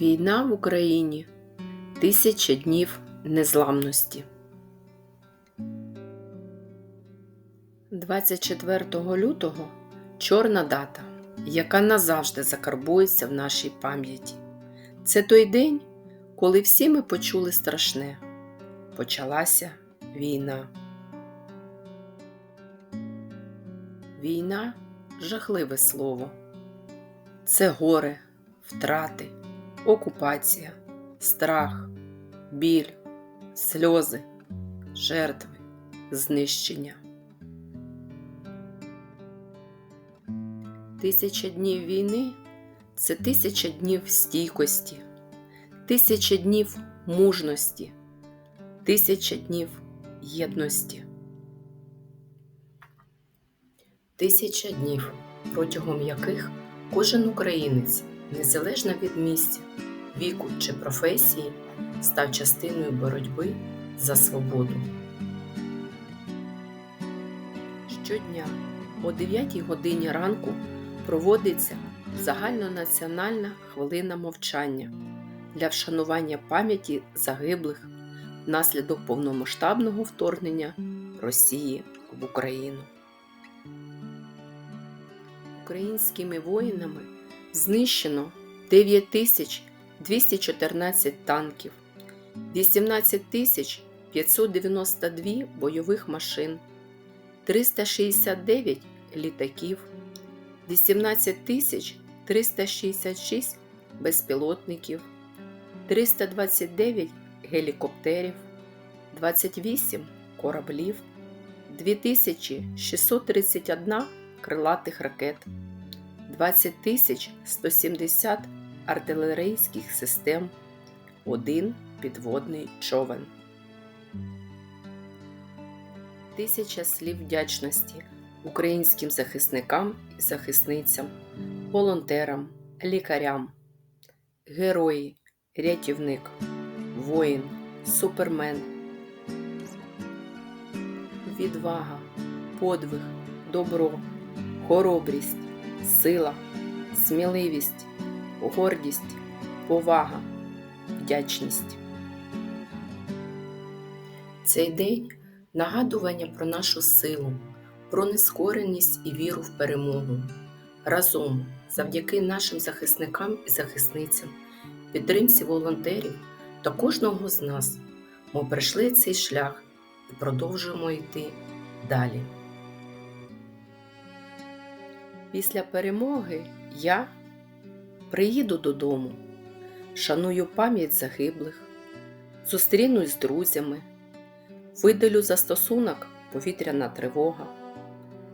Війна в Україні. Тисяча днів незламності. 24 лютого чорна дата, яка назавжди закарбується в нашій пам'яті. Це той день, коли всі ми почули страшне. Почалася війна. Війна жахливе слово. Це горе, втрати, окупація, страх, біль, сльози, жертви, знищення. Тисяча днів війни це тисяча днів стійкості, тисяча днів мужності, тисяча днів єдності. Тисяча днів, протягом яких кожен українець, незалежно від місця, віку чи професії, став частиною боротьби за свободу. Щодня о 9 годині ранку проводиться загальнонаціональна хвилина мовчання для вшанування пам'яті загиблих внаслідок повномасштабного вторгнення Росії в Україну. Українськими воїнами знищено 9214 танків, 18592 бойових машин, 369 літаків, 18366 безпілотників, 329 гелікоптерів, 28 кораблів, 2631 крилатих ракет, 20 170 артилерійських систем, один підводний човен. Тисяча слів вдячності українським захисникам і захисницям, волонтерам, лікарям, герої, рятівник, воїн, супермен, відвага, подвиг, добро, хоробрість, сила, сміливість, гордість, повага, вдячність. Цей день нагадування про нашу силу, про нескореність і віру в перемогу. Разом, завдяки нашим захисникам і захисницям, підтримці волонтерів та кожного з нас, ми пройшли цей шлях і продовжуємо йти далі. Після перемоги я приїду додому, шаную пам'ять загиблих, зустрінусь з друзями, видалю застосунок повітряна тривога,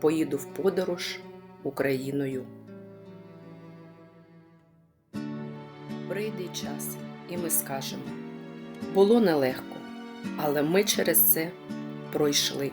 поїду в подорож Україною. Прийде час, і ми скажемо: було нелегко, але ми через це пройшли.